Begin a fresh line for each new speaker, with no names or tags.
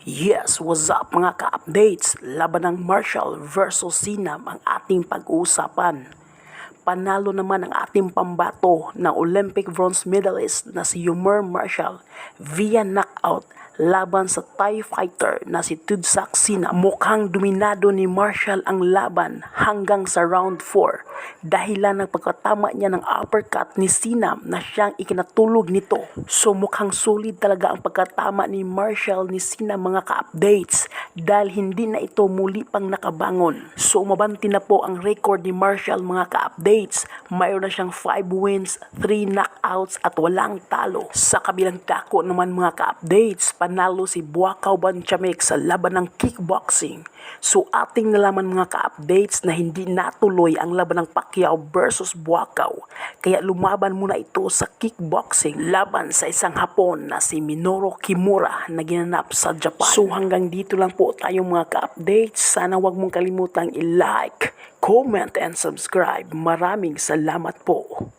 Yes, what's up mga ka-updates? Laban ng Marshall versus Sinam ang ating pag-uusapan. Panalo naman ang ating pambato ng Olympic bronze medalist na si Yumer Marshall via knockout laban sa Thai fighter na si Tudsak Sinam. Mukhang dominado ni Marshall ang laban hanggang sa round 4 dahilan ng pagkatama niya ng uppercut ni Sinam na siyang ikinatulog nito. So mukhang solid talaga ang pagkatama ni Marshall ni Sinam mga ka-updates dahil hindi na ito muli pang nakabangon. So mabanti na po ang record ni Marshall mga ka-updates. Mayroon na siyang 5 wins, 3 knockouts at walang talo. Sa kabilang dako naman mga ka-updates, panalo si Buakaw Banchamek sa laban ng kickboxing. So ating nalaman mga ka-updates na hindi natuloy ang laban ng Pacquiao versus Buakaw. Kaya lumaban muna ito sa kickboxing laban sa isang Hapon na si Minoru Kimura na ginanap sa Japan. So hanggang dito lang po tayong mga ka-updates. Sana wag mong kalimutang i-like, comment and subscribe. Maraming salamat po.